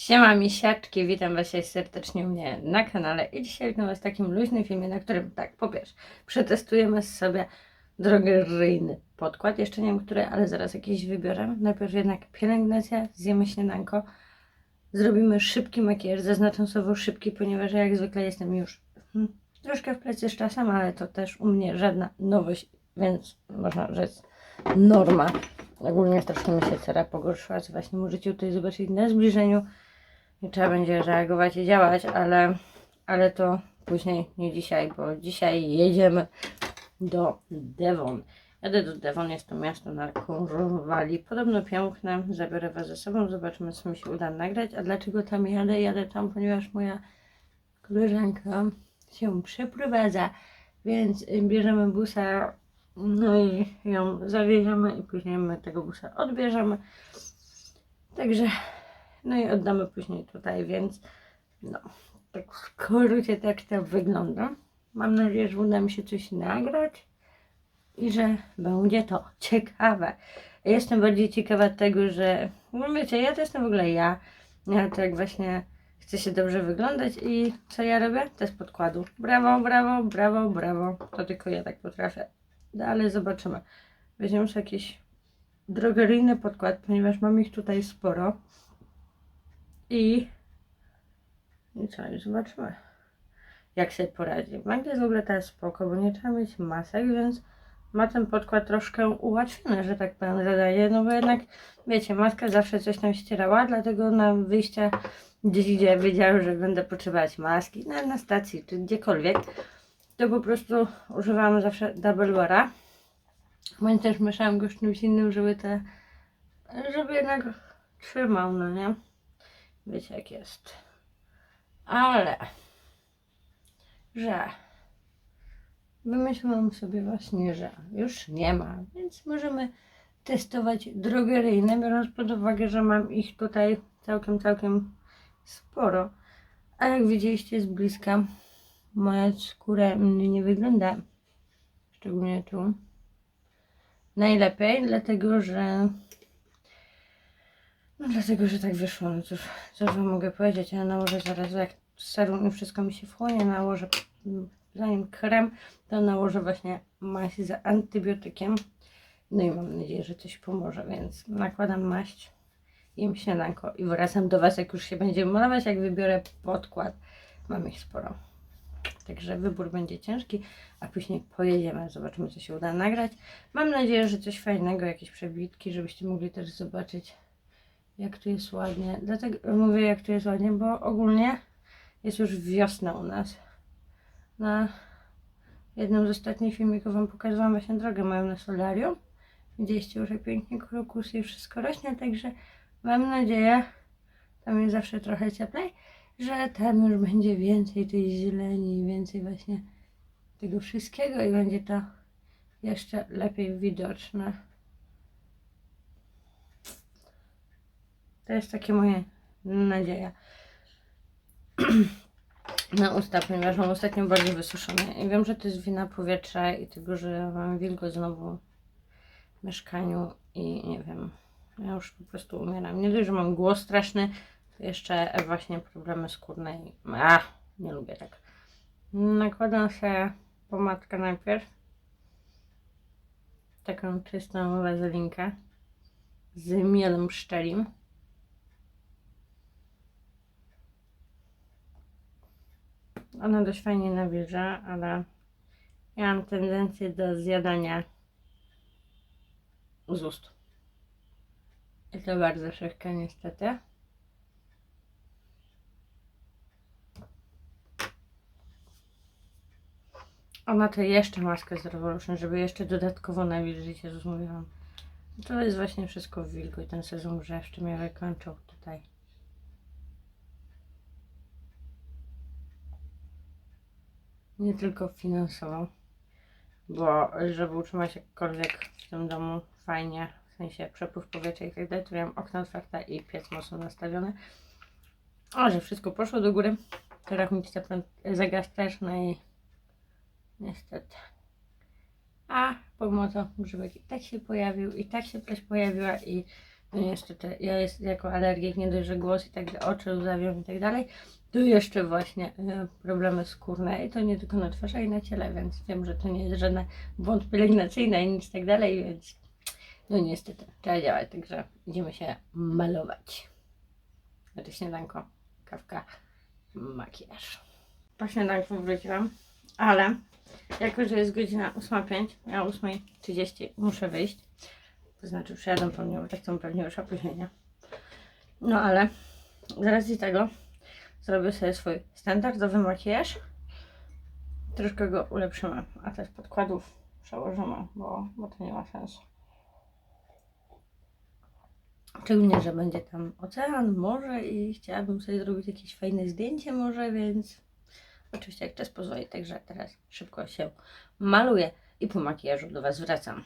Siema misiaczki, witam Was serdecznie u mnie na kanale i dzisiaj witam Was w takim luźnym filmie, na którym tak, po pierwsze, przetestujemy sobie drogeryjny podkład, jeszcze nie wiem który, ale zaraz jakiś wybiorę. Najpierw jednak pielęgnacja, zjemy śniadanko, zrobimy szybki makijaż, zaznaczam słowo szybki, ponieważ jak zwykle jestem już hmm, troszkę w plecy z czasem, ale to też u mnie żadna nowość, więc można rzec norma. Ogólnie troszkę mi się cera pogorszyła, co właśnie możecie tutaj zobaczyć na zbliżeniu. I trzeba będzie reagować i działać, ale, ale to później, nie dzisiaj, bo dzisiaj jedziemy do Devon. Jadę do Devon, jest to miasto na Cornwalli. Podobno piękne, zabiorę Was ze sobą, zobaczymy co mi się uda nagrać. A dlaczego tam jadę? Jadę tam, ponieważ moja koleżanka się przeprowadza, więc bierzemy busa, no i ją zawieziemy i później my tego busa odbierzemy. Także, no i oddamy później tutaj, więc no, tak w skrócie tak to wygląda. Mam nadzieję, że uda mi się coś nagrać i że będzie to ciekawe. Jestem bardziej ciekawa tego, że, no wiecie, ja to jestem w ogóle ja. Ja tak właśnie chcę się dobrze wyglądać i co ja robię? Test podkładu. Brawo, brawo, brawo, brawo. To tylko ja tak potrafię. No, ale zobaczymy. Weźmiemy sobie jakiś drogeryjny podkład, ponieważ mam ich tutaj sporo. I, i co, i zobaczymy, jak sobie poradzi. Magda jest w ogóle teraz spoko, bo nie trzeba mieć masek, więc ma ten podkład troszkę ułatwiony, że tak powiem, zadaje. No bo jednak, wiecie, maska zawsze coś tam ścierała, dlatego na wyjścia gdzieś, gdzie wiedziałem, że będę potrzebować maski, na, na stacji czy gdziekolwiek, to po prostu używałam zawsze double weara. Bądź też mieszałam go z czymś innym, żeby te, żeby jednak trzymał, no nie? Wiecie jak jest. Ale, że wymyśliłam sobie właśnie, że już nie ma, więc możemy testować drogeryjne, biorąc pod uwagę, że mam ich tutaj całkiem, całkiem sporo. A jak widzieliście z bliska, moja skóra nie wygląda, szczególnie tu, najlepiej, dlatego że no dlatego, że tak wyszło, no cóż, co wam mogę powiedzieć, ja nałożę zaraz, jak serum i wszystko mi się wchłonie, nałożę, mm, zanim krem, to nałożę właśnie maść z antybiotykiem, no i mam nadzieję, że coś pomoże, więc nakładam maść, jem śniadanko. I wracam do Was, jak już się będziemy malować, jak wybiorę podkład, mam ich sporo. Także wybór będzie ciężki, a później pojedziemy, zobaczymy co się uda nagrać. Mam nadzieję, że coś fajnego, jakieś przebitki, żebyście mogli też zobaczyć jak tu jest ładnie. Dlatego mówię jak tu jest ładnie, bo ogólnie jest już wiosna u nas. Na jednym z ostatnich filmików Wam pokazałam właśnie drogę moją na solarium. Widzieliście już jak pięknie krokusy i wszystko rośnie, także mam nadzieję, tam jest zawsze trochę cieplej, że tam już będzie więcej tej zieleni, więcej właśnie tego wszystkiego i będzie to jeszcze lepiej widoczne. To jest takie moje nadzieja. Na usta, ponieważ mam ostatnio bardzo wysuszone. I wiem, że to jest wina powietrza i tego, że mam wilgoć znowu w mieszkaniu i nie wiem. Ja już po prostu umieram. Nie dość, że mam głos straszny, to jeszcze właśnie problemy skórne. i- A, nie lubię tak. Nakładam sobie pomadkę najpierw. Taką czystą wazelinkę z mielem pszczelim. Ona dość fajnie nawilża, ale ja mam tendencję do zjadania z ust. I to bardzo szybko niestety. Ona to jeszcze maskę z Revolution, żeby jeszcze dodatkowo nawilżyć, Jezus mówiłam. To jest właśnie wszystko w wilku i ten sezon grzewczy mnie wykończył tutaj. Nie tylko finansowo, bo żeby utrzymać jakkolwiek w tym domu fajnie, w sensie przepływ powietrza i tak dalej, to miałam okno otwarte i piec mocno nastawiony. A że wszystko poszło do góry, to rachunki zagas też, no i niestety. A pomimo to grzybek i tak się pojawił, i tak się też pojawiła i No niestety, ja jest jako alergik, nie dość, że głos i tak oczy łzawią i tak dalej, tu jeszcze właśnie e, problemy skórne i to nie tylko na twarzy, i na ciele, więc wiem, że to nie jest żadne błąd pielęgnacyjny i nic tak dalej, więc no niestety, trzeba działać, także idziemy się malować. Znaczy śniadanko, kawka, makijaż. Po śniadanku wróciłam, ale jako, że jest godzina 8.05, ja o 8.30 muszę wyjść. To znaczy przyjadą po mnie, bo tak to pewnie już opóźnienia. No ale z racji tego zrobię sobie swój standardowy makijaż. Troszkę go ulepszymy, a też podkładów przełożymy, bo, bo to nie ma sensu. Szczególnie, że będzie tam ocean, morze i chciałabym sobie zrobić jakieś fajne zdjęcie może, więc oczywiście jak czas pozwoli, także teraz szybko się maluję i po makijażu do Was wracam.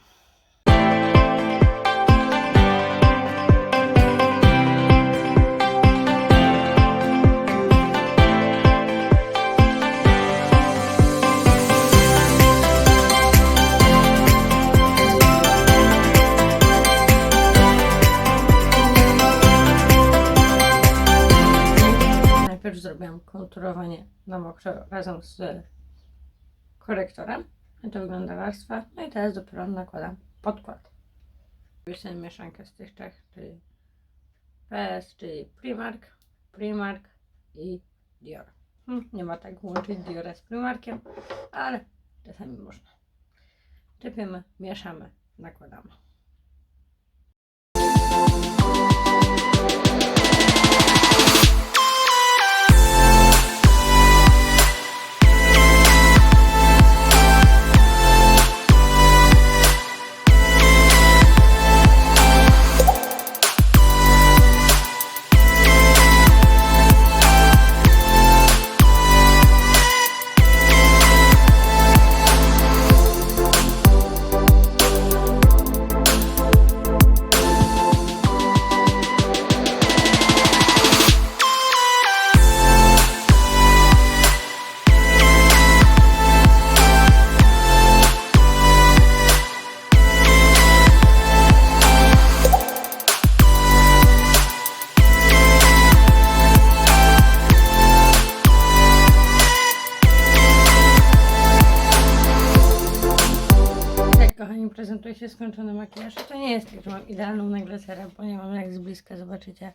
Zrobiłam konturowanie na mokro razem z korektorem. I to wygląda warstwa. No i teraz dopiero nakładam podkład. Robię mieszankę z tych trzech, czyli PS, czyli Primark, Primark i Dior. Hm, nie ma tak łączyć Diora z Primarkiem, ale czasami można. Czepiemy, mieszamy, nakładamy. Prezentuje się skończony makijaż. To nie jest tak, że mam idealną nagle cerę, bo nie mam jak z bliska, zobaczycie.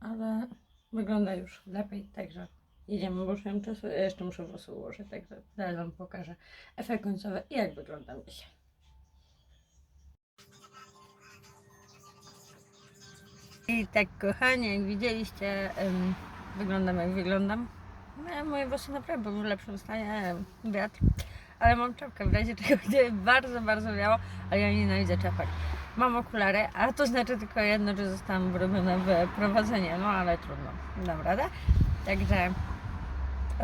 Ale wygląda już lepiej, także jedziemy, bo już nie mam czasu. Ja jeszcze muszę włosy ułożyć, także zaraz Wam pokażę efekt końcowy i jak wyglądam dzisiaj. I tak, kochani, jak widzieliście, em, wyglądam jak wyglądam. No, moje włosy naprawdę były w lepszym stanie, wiatr. Ale mam czapkę, w razie czego będzie bardzo, bardzo wiało, ale ja nienawidzę czapek. Mam okulary, a to znaczy tylko jedno, że zostałam wyrobiona w prowadzenie, no ale trudno, dam radę. Także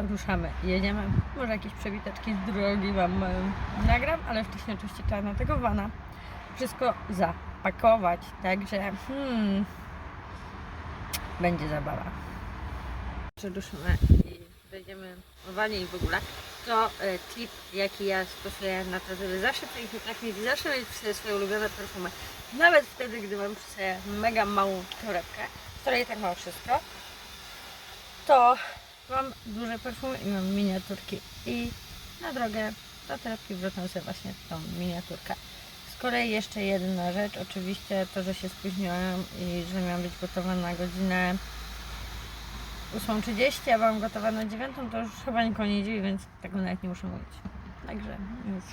ruszamy, jedziemy. Może jakieś przewiteczki z drogi Wam em, nagram, ale wcześniej oczywiście trzeba na tego wana wszystko zapakować, także hmm, będzie zabawa. Przeduszymy i wejdziemy w wanie i w ogóle. To e, tip, jaki ja stosuję na to, żeby zawsze pięknie pachnieć i zawsze mieć przy sobie swoje ulubione perfumy. Nawet wtedy, gdy mam przy sobie mega małą torebkę, w której tak mam wszystko, to mam duże perfumy i mam miniaturki. I na drogę do torebki wrzucam sobie właśnie tą miniaturkę. Z kolei jeszcze jedna rzecz, oczywiście to, że się spóźniłam i że miałam być gotowa na godzinę 8.30, a byłam gotowa na 9, to już chyba nikogo nie dziwi, więc tego nawet nie muszę mówić. Także już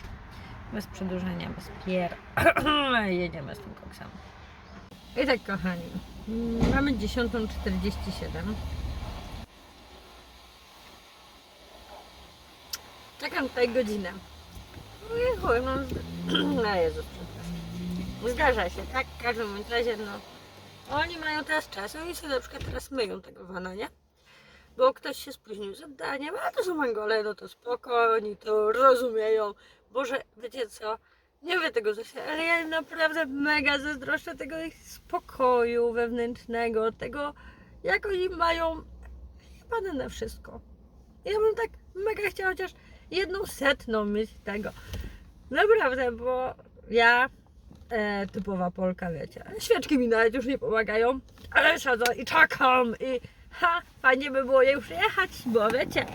bez przedłużenia, bez pier... jedziemy z tym koksem. I tak kochani, mamy 10.47. Czekam tutaj godzinę. No i chuj, no... No Jezus. Zdarza się, tak? W każdym razie, no... Oni mają teraz czas, oni sobie na przykład teraz myją tego wana, nie? Bo ktoś się spóźnił z zaddaniem, a to są Angole, no to spoko, oni to rozumieją. Boże, wiecie co? Nie wiem tego zasię, ale ja naprawdę mega zazdroszczę tego ich spokoju wewnętrznego, tego jak oni mają jebane na wszystko. Ja bym tak mega chciała chociaż jedną setną mieć tego. Naprawdę, bo ja e, typowa Polka, wiecie. Świeczki mi nawet już nie pomagają, ale siedzę i czekam i ha, fajnie by było już jechać, bo wiecie,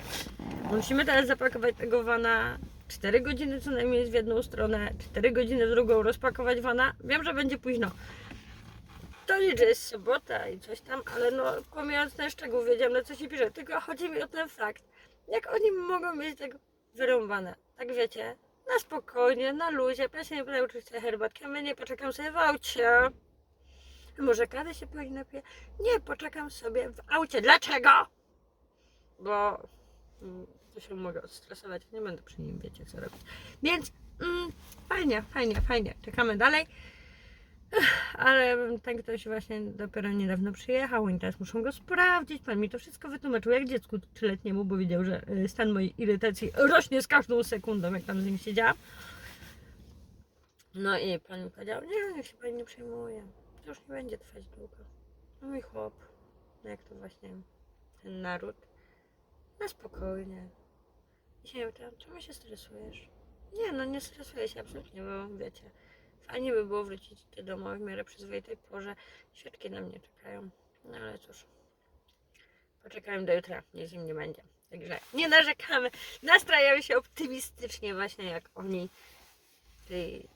musimy teraz zapakować tego wana 4 godziny co najmniej w jedną stronę, 4 godziny w drugą, rozpakować wana. Wiem, że będzie późno. To liczy, jest sobota i coś tam, ale no pomijając ten szczegół, wiedziałem na co się pisze, tylko chodzi mi o ten fakt, jak oni mogą mieć tego wyrąbane, tak wiecie, na spokojnie, na luzie, ja nie pytał, czy chce herbatkę, a my nie poczekam sobie w aucie. Może kawę się pani napije? Nie, poczekam sobie w aucie. Dlaczego? Bo mm, to się mogę odstresować, nie będę przy nim, wiecie co robić. Więc mm, fajnie, fajnie, fajnie, czekamy dalej. Ale ten ktoś właśnie dopiero niedawno przyjechał, oni teraz muszą go sprawdzić. Pan mi to wszystko wytłumaczył jak dziecku trzyletniemu, bo widział, że y, stan mojej irytacji rośnie z każdą sekundą, jak tam z nim siedziałam. No i pan mi powiedział, nie, niech się pani nie przejmuje. To już nie będzie trwać długo. No mój chłop, no jak to właśnie ten naród, na spokojnie. I się pytałam, czemu się stresujesz? Nie, no nie stresuję się absolutnie, bo wiecie, fajnie by było wrócić do domu w miarę przyzwoitej porze. Świadki na mnie czekają. No ale cóż, poczekałem do jutra, nic im nie będzie. Także nie narzekamy, nastrajamy się optymistycznie właśnie jak oni. Tej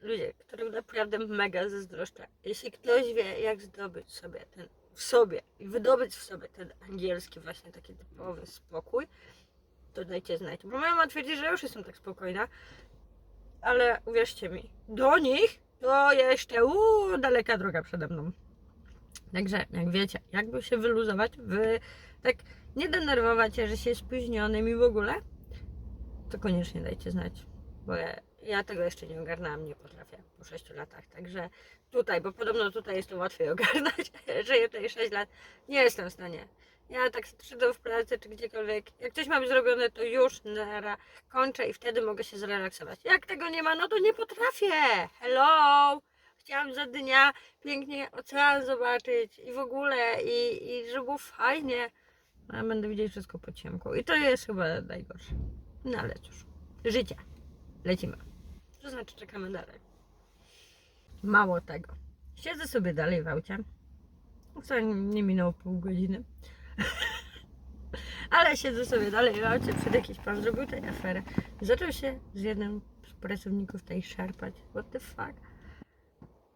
ludzie, którym naprawdę mega zazdroszczę. Jeśli ktoś wie, jak zdobyć sobie ten w sobie i wydobyć w sobie ten angielski właśnie taki typowy spokój, to dajcie znać. Bo moja mama twierdzi, że już jestem tak spokojna, ale uwierzcie mi, do nich to jeszcze uuu, daleka droga przede mną. Także, jak wiecie, jakby się wyluzować, wy tak nie denerwować że się spóźnionym i w ogóle, to koniecznie dajcie znać, bo ja, ja tego jeszcze nie ogarnęłam, nie potrafię po 6 latach, także tutaj, bo podobno tutaj jest to łatwiej ogarnąć, żyję tutaj 6 lat, nie jestem w stanie. Ja tak przyjdę w pracy czy gdziekolwiek, jak coś mam zrobione, to już nara, kończę i wtedy mogę się zrelaksować. Jak tego nie ma, no to nie potrafię. Hello! Chciałam za dnia pięknie ocean zobaczyć i w ogóle, i, i żeby było fajnie. A ja będę widzieć wszystko po ciemku. I to jest chyba najgorsze. No ale cóż, życie. Lecimy. To znaczy czekamy dalej. Mało tego. Siedzę sobie dalej w aucie. Wcale nie minęło pół godziny. Ale siedzę sobie dalej w aucie, przed jakiś pan zrobił tę aferę. Zaczął się z jednym z pracowników tej szarpać. What the fuck?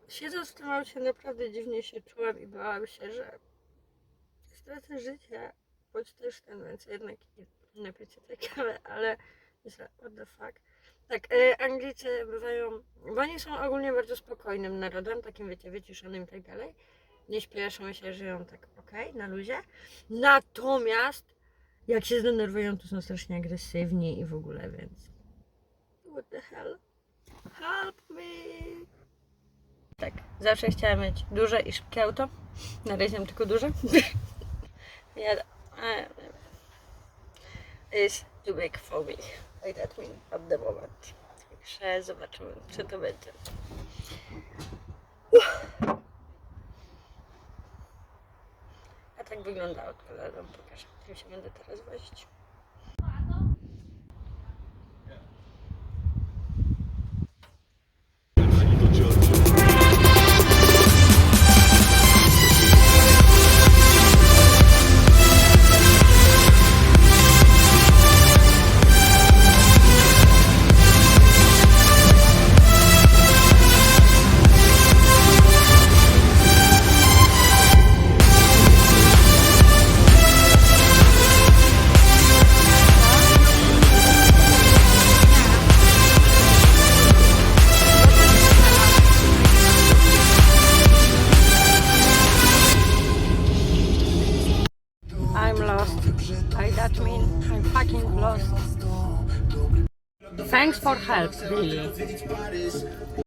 Siedząc w tym aucie naprawdę dziwnie się czułam i bałam się, że stracę życie, bądź też ten, więc jednak napić się ale myślę, what the fuck. Tak, e, Anglicy bywają, bo oni są ogólnie bardzo spokojnym narodem, takim wiecie, wyciszonym i tak dalej. Nie śpieszą się, żyją tak okej, na luzie. Natomiast jak się zdenerwują, to są strasznie agresywni i w ogóle, więc what the hell? Help me! Tak, zawsze chciałam mieć duże i szybkie auto. Na razie mam tylko duże. ja, is too big for me. Like that mean at the. Także zobaczymy, co to będzie. A tak wygląda od kolorem. Pokażę, którym się będę teraz wozić. Lost. Thanks for help, really.